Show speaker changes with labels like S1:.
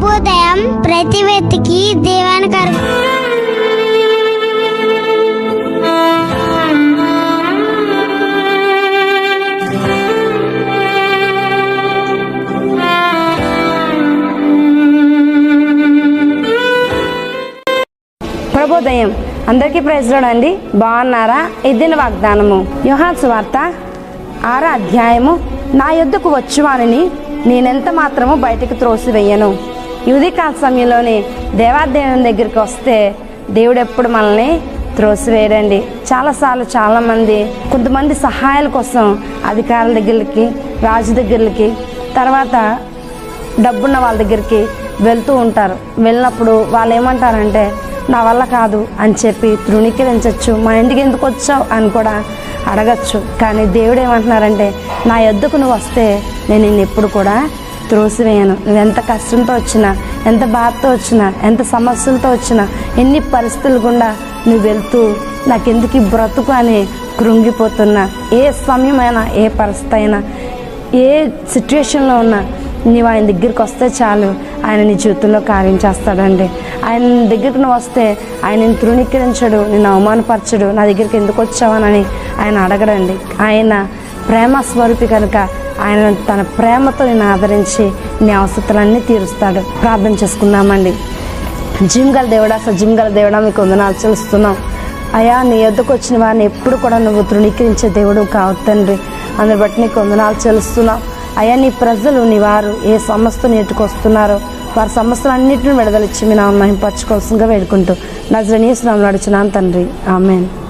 S1: ప్రభుదయం ప్రతి వ్యక్తికి దీవెనకరం
S2: ప్రభోదయం. అందరికీ ప్రైజ్లోడ్ అండి బాగున్నారా? ఇదిన వాగ్దానము. యోహాన్ సువార్త ఆరా అధ్యాయము. నా యొద్దకు వచ్చువానిని నేనెంత మాత్రము బయటకు త్రోసివేయను? యువదీకాల కాల సమయంలోనే దేవాదేవుని దగ్గరికి వస్తే దేవుడు ఎప్పుడు మనల్ని త్రోసివేయడండి. చాలాసార్లు చాలామంది కొంతమంది సహాయాల కోసం అధికారుల దగ్గరికి రాజు దగ్గరికి తర్వాత డబ్బున్న వాళ్ళ దగ్గరికి వెళ్తూ ఉంటారు. వెళ్ళినప్పుడు వాళ్ళు ఏమంటారంటే నా వల్ల కాదు అని చెప్పి తృణీకరించవచ్చు మా ఇంటికి ఎందుకు వచ్చావు? అని కూడా అడగచ్చు. కానీ దేవుడు ఏమంటున్నారంటే నా ఎద్దుకు నువ్వు వస్తే నేను నిన్ను ఎప్పుడు కూడా త్రోసివేయను. నువ్వు ఎంత కష్టంతో వచ్చినా ఎంత బాధతో వచ్చినా ఎంత సమస్యలతో వచ్చినా ఎన్ని పరిస్థితులు గుండా నువ్వు వెళ్తూ నాకెందుకు ఈ బ్రతుకు అని కృంగిపోతున్నా. ఏ సమయమైనా ఏ పరిస్థితి అయినా ఏ సిచ్యువేషన్లో ఉన్నా నీవు ఆయన దగ్గరికి వస్తే చాలు. ఆయన నీ జీవితంలో కార్యం చేస్తాడండి. ఆయన దగ్గరికి నువ్వు వస్తే ఆయన తృణీకరించడు నిన్ను అవమానపరచడు. నా దగ్గరికి ఎందుకు వచ్చావానని ఆయన అడగడండి. ఆయన ప్రేమ స్వరూపి కనుక ఆయన తన ప్రేమతో నేను ఆదరించి నీ అవసరాలన్నీ తీరుస్తాడు. ప్రార్థన చేసుకుందామండి. జిమ్ గల దేవుడా సజిమ్ గల దేవుడా మీకు వందనాలు చెల్లిస్తున్నాం. అయా నీ ఎద్దుకు వచ్చిన వారిని ఎప్పుడు కూడా నువ్వు తృణీకరించే దేవుడు కావు తండ్రి. అందుని బట్టి నీకు వందనాలు చెల్లిస్తున్నాం. అయా నీ ప్రజలు నీ వారు ఏ సమస్య నేర్చుకొస్తున్నారో వారి సమస్యలన్నింటిని విడుదలిచ్చి మీ నామహింపరచుకోవాల్సిందిగా వేడుకుంటూ. నజరనీయ స్నామం నడిచినాను తండ్రి. ఆమెను.